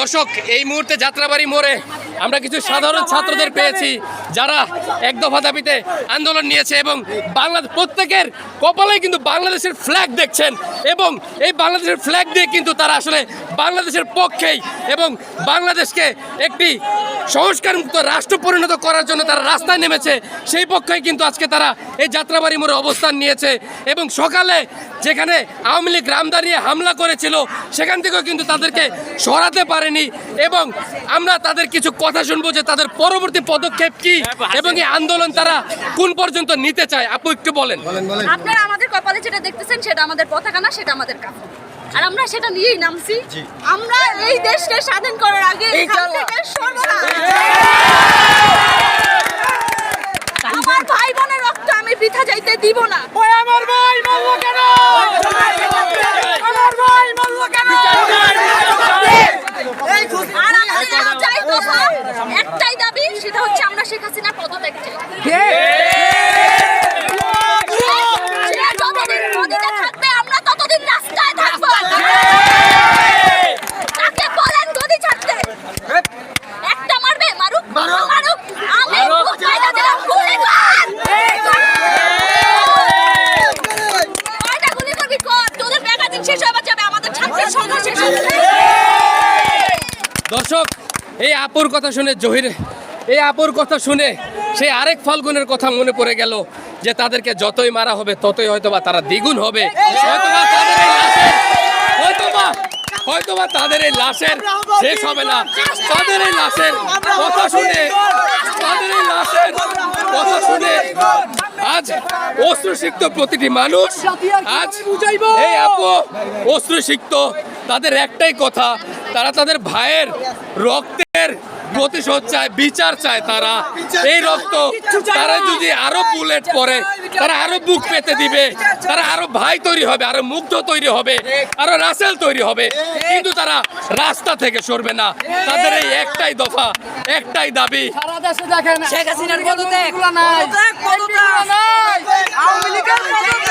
দর্শক, এই মুহূর্তে যাত্রাবাড়ি মোড়ে আমরা কিছু সাধারণ ছাত্রদের পেয়েছি যারা এক দফা দাবিতে আন্দোলন নিয়েছে এবং বাংলাদেশ প্রত্যেকের কপালে কিন্তু বাংলাদেশের ফ্ল্যাগ দেখছেন এবং এই বাংলাদেশের ফ্ল্যাগ দিয়ে কিন্তু তারা আসলে বাংলাদেশের পক্ষেই এবং বাংলাদেশকে একটি সংস্কার মুক্ত রাষ্ট্র পরিণত করার জন্য তারা রাস্তায় নেমেছে, সেই পক্ষেই কিন্তু আজকে তারা এই যাত্রাবাড়ি মোড়ে অবস্থান নিয়েছে এবং সকালে যেখানে আওয়ামী লীগ রামদানিয়ে হামলা করেছিল, সেখান থেকেও কিন্তু তাদেরকে সরাতে পারেনি এবং আমরা তাদের কিছু কথা শুনব যে তাদের পরবর্তী পদক্ষেপ কি এবং এই আন্দোলন তারা কোন পর্যন্ত নিতে চায়? আপু একটু বলেন। আপনারা আমাদের কপালে যেটা দেখতেছেন সেটা আমাদের পতাকা না সেটা আমাদের কাপড়। আর আমরা সেটা নিয়েই নামছি। আমরা এই দেশকে স্বাধীন করার আগে এখান থেকে সরবো না। আমার ভাই বোনের রক্ত আমি বৃথা যাইতে দিব না। আমার ভাই মারলো কেন? আমার ভাই মারলো কেন আর আমাদের একটাই দফা, একটাই দাবি সেটা হচ্ছে আমরা শেখ হাসিনার পদত্যাগ চাই। যতদিন নদীতে থাকবে আমরা ততদিন রাস্তায় থাকব। তাকে বলেন নদী ছাড়তে। একটা মারবে মারুক মারুক। আমি কোথায় দিলাম গুলি কর কয়টা গুলি করবি কর? তোদের ম্যাগাজিন শেষ হয়ে যাবে আমাদের ছাত্রের সংঘর্ষ শেষ হবে দর্শক এই আপুর কথা শুনে, জহির, এই আপুর কথা শুনে সেই আরেক ফাল্গুনের কথা মনে পড়ে গেল যে তাদেরকে যতই মারা হবে, ততই হয়তোবা তারা দ্বিগুণ হবে। হয়তোবা তাদের এই লাশের শেষ হবে না। তাদের এই লাশের কথা শুনে, তাদের এই লাশের কথা শুনে আজ অস্ত্রসিক্ত প্রতিটি মানুষ, আজ এই আপু অস্ত্রসিক্ত তাদের একটাই কথা, তারা তাদের ভাইয়ের রক্তের প্রতিশোধ চায় বিচার চায় তারা। এই রক্ত তারা যদি আরও বুলেট পরে তারা আরও বুক পেতে দিবে তারা আরও ভাই তৈরি হবে আরও মুগ্ধ তৈরি হবে আরও রাসেল তৈরি হবে। কিন্তু তারা রাস্তা থেকে সরবে না। তাদের এই একটাই দফা একটাই দাবি। শেখ হাসিনার পদত্যাগ। পদত্যাগ। পদত্যাগ। আওয়ামী লীগের পদত্যাগ